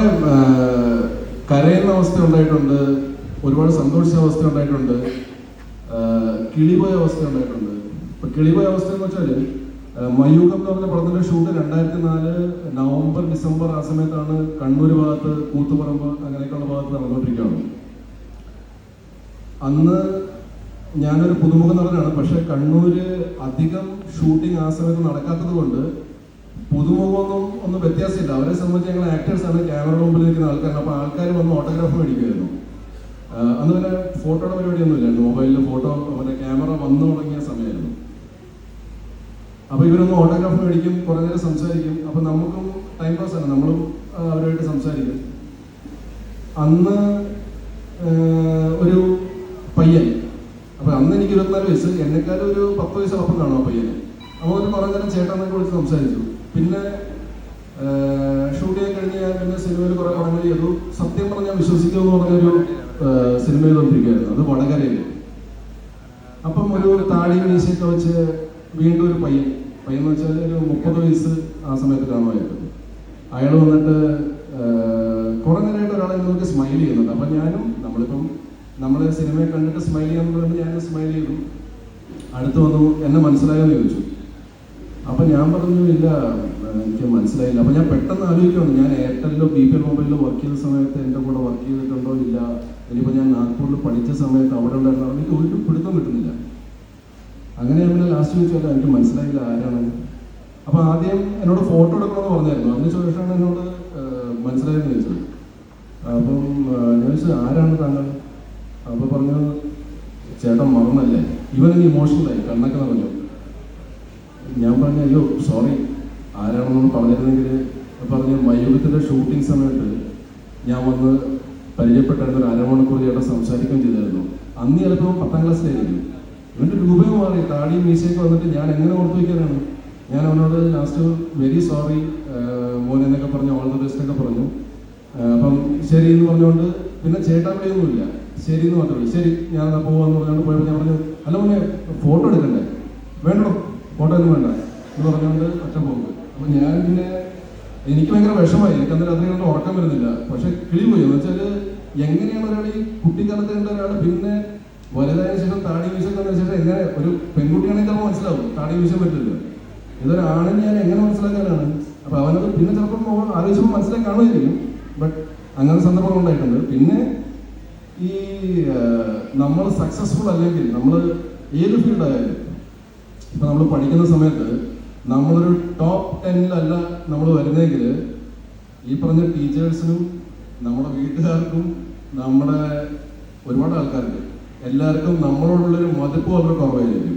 കുറെ കരയുന്ന അവസ്ഥ ഉണ്ടായിട്ടുണ്ട് ഒരുപാട് സന്തോഷിച്ച അവസ്ഥ ഉണ്ടായിട്ടുണ്ട് കിളിപോയ അവസ്ഥ ഉണ്ടായിട്ടുണ്ട്. ഇപ്പൊ കിളിപോയ അവസ്ഥ എന്ന് വെച്ചാൽ മയൂഖം എന്ന് പറഞ്ഞ പടത്തിന്റെ ഷൂട്ട് രണ്ടായിരത്തി നാല് നവംബർ ഡിസംബർ ആ സമയത്താണ് കണ്ണൂർ ഭാഗത്ത് കൂത്തുപറമ്പ് അങ്ങനെയൊക്കെയുള്ള ഭാഗത്ത് നടന്നുകൊണ്ടിരിക്കുകയാണ്. അന്ന് ഞാനൊരു പുതുമുഖ നടനാണ് പക്ഷെ കണ്ണൂര് അധികം ഷൂട്ടിംഗ് ആ സമയത്ത് നടക്കാത്തത് കൊണ്ട് പുതുമുഖമൊന്നും ഒന്നും വ്യത്യാസമില്ല. അവരെ സംബന്ധിച്ച് ഞങ്ങൾ ആക്ടേഴ്സ് ആണ്. ക്യാമറ മുമ്പിൽ നിൽക്കുന്ന ആൾക്കാരാണ് അപ്പൊ ആൾക്കാർ വന്ന് ഓട്ടോഗ്രാഫ് മേടിക്കുമായിരുന്നു. അന്ന് പിന്നെ ഫോട്ടോയുടെ പരിപാടിയൊന്നും ഇല്ലായിരുന്നു മൊബൈലിൽ ഫോട്ടോ മറ്റേ ക്യാമറ വന്നു തുടങ്ങിയ സമയമായിരുന്നു. അപ്പൊ ഇവരൊന്ന് ഓട്ടോഗ്രാഫ് മേടിക്കും കുറേ നേരം സംസാരിക്കും. അപ്പൊ നമുക്കും ടൈം പാസ് ആണ്. നമ്മളും അവരുമായിട്ട് സംസാരിക്കും. അന്ന് ഒരു പയ്യൻ. അപ്പൊ അന്ന് എനിക്ക് ഇരുപത്തിനാല് വയസ്സ്. എന്നെക്കാളും ഒരു പത്ത് വയസ്സ് അപ്പം കാണും ആ പയ്യന്. അപ്പൊ ഒരു കുറെ നേരം ചേട്ടനൊക്കെ വിളിച്ച് സംസാരിച്ചു. പിന്നെ ഷൂട്ട് കഴിഞ്ഞ് ഞാൻ പിന്നെ സിനിമയിൽ കുറെ പടങ്ങൾ ചെയ്തു. സത്യം പറഞ്ഞാൽ വിശ്വസിക്കുമെന്ന് പറഞ്ഞൊരു സിനിമയിൽ ചെയ്തുകൊണ്ടിരിക്കുകയായിരുന്നു. അത് വടകരയിൽ. അപ്പം ഒരു താടി മീശയൊക്കെ വെച്ച് വീണ്ടും ഒരു പയ്യൻ പയ്യൻ എന്ന് വെച്ചാൽ ഒരു മുപ്പത് വയസ്സ് ആ സമയത്ത് കാണുമായിരുന്നു അയാൾ വന്നിട്ട് കുറെ നേരമായിട്ട് ഒരാളെ നോക്കി സ്മൈൽ ചെയ്യുന്നുണ്ട്. അപ്പം ഞാനും നമ്മളിപ്പം നമ്മളെ സിനിമയെ കണ്ടിട്ട് സ്മൈൽ ചെയ്യാൻ ചെയ്യാന്നുള്ളത് ഞാൻ സ്മൈൽ ചെയ്തു. അടുത്ത് വന്നു എന്നെ മനസ്സിലായെന്ന് ചോദിച്ചു. അപ്പൊ ഞാൻ പറഞ്ഞു ഇല്ല എനിക്ക് മനസ്സിലായില്ല. അപ്പൊ ഞാൻ പെട്ടെന്ന് ആലോചിക്കുന്നു ഞാൻ എയർടെലിലോ ബി പി എൽ മൊബൈലിലോ വർക്ക് ചെയ്ത സമയത്ത് എന്റെ കൂടെ വർക്ക് ചെയ്തിട്ടുണ്ടോ ഇല്ല? ഇനിയിപ്പോ ഞാൻ നാഗ്പൂരിൽ പഠിച്ച സമയത്ത് അവിടെ ഉണ്ടായിരുന്ന? എനിക്ക് ഒരു പിടുത്തം കിട്ടുന്നില്ല. അങ്ങനെ ഞാൻ പിന്നെ ലാസ്റ്റ് ചോദിച്ചാൽ എനിക്ക് മനസ്സിലായില്ല ആരാണ്? അപ്പൊ ആദ്യം എന്നോട് ഫോട്ടോ എടുക്കണമെന്ന് പറഞ്ഞായിരുന്നു. അതിന് ശേഷമാണ് എന്നോട് മനസ്സിലായെന്ന് ചോദിച്ചത്. അപ്പം ഞാൻ ചോദിച്ചത് ആരാണ് താങ്കൾ? അപ്പൊ പറഞ്ഞു ചേട്ടൻ മറന്നല്ലേ ഇവനൊരു ഇമോഷണലായി കണ്ണൊക്കെ നിറഞ്ഞു. ഞാൻ പറഞ്ഞു അയ്യോ സോറി ആരാണെന്ന് പറഞ്ഞിരുന്നെങ്കിൽ പറഞ്ഞ മയൂരത്തിന്റെ ഷൂട്ടിംഗ് സമയത്ത് ഞാൻ വന്ന് പരിചയപ്പെട്ടായിരുന്നു ഒരു അരമണിക്കൂർ ചേട്ടൻ സംസാരിക്കുകയും ചെയ്തായിരുന്നു. അന്ന് ചിലപ്പോൾ പത്താം ക്ലാസ്സിലായിരിക്കും ഇവന്റെ രൂപയും മാറി താടിയും മീശയൊക്കെ വന്നിട്ട് ഞാൻ എങ്ങനെ ഓർത്തു വയ്ക്കാനാണ്? ഞാൻ അവനോട് ലാസ്റ്റ് വെരി സോറി മോൻ എന്നൊക്കെ പറഞ്ഞു ഓൾ ദ ബെസ്റ്റ് ഒക്കെ പറഞ്ഞു. അപ്പം ശരി എന്ന് പറഞ്ഞുകൊണ്ട് പിന്നെ ചേട്ടാ വിളിയൊന്നുമില്ല. ശരി എന്ന് മാത്രമേ ശരി ഞാൻ പോകാന്ന് പറഞ്ഞുകൊണ്ട് പോയപ്പോൾ ഞാൻ പറഞ്ഞു അല്ല മോനെ ഫോട്ടോ എടുക്കണ്ടേ? വേണ്ടോ ഫോട്ടോ ഒന്നും വേണ്ട. എന്ന് പറഞ്ഞുകൊണ്ട് അച്ഛൻ പോകുന്നത് അപ്പൊ ഞാൻ പിന്നെ എനിക്ക് ഭയങ്കര വിഷമായി എനിക്ക് അന്നേരം അത്രയും കണ്ട് ഉറക്കം വരുന്നില്ല. പക്ഷെ കിളി പോയി. എന്ന് വെച്ചാൽ എങ്ങനെയാണ് ഒരാൾ ഈ കുട്ടിക്കാലത്ത് കണ്ട ഒരാൾ പിന്നെ വലുതായ ശേഷം താടി വീശം വന്ന ശേഷം എങ്ങനെ ഒരു പെൺകുട്ടിയാണെങ്കിൽ ചിലപ്പോൾ മനസ്സിലാവും. താടി വീശം പറ്റില്ല. ഇതൊരാണെന്ന് ഞാൻ എങ്ങനെ മനസ്സിലാക്കാനാണ്? അപ്പൊ അവനത് പിന്നെ ചിലപ്പോൾ ആലോചിച്ചപ്പോൾ മനസ്സിലാക്കി കാണുമായിരിക്കും. ബട്ട് അങ്ങനെ സന്ദർഭങ്ങൾ ഉണ്ടായിട്ടുണ്ട്. പിന്നെ ഈ നമ്മൾ സക്സസ്ഫുൾ അല്ലെങ്കിൽ നമ്മൾ ഏത് ഫീൽഡ് ആയാലും ഇപ്പൊ നമ്മൾ പഠിക്കുന്ന സമയത്ത് നമ്മളൊരു ടോപ്പ് ടെന്നിലല്ല നമ്മൾ വരുന്നെങ്കിൽ ഈ പറഞ്ഞ ടീച്ചേഴ്സിനും നമ്മുടെ വീട്ടുകാർക്കും നമ്മുടെ ഒരുപാട് ആൾക്കാർക്ക് എല്ലാവർക്കും നമ്മളോടുള്ളൊരു മതിപ്പ് വളരെ കുറവായിരിക്കും.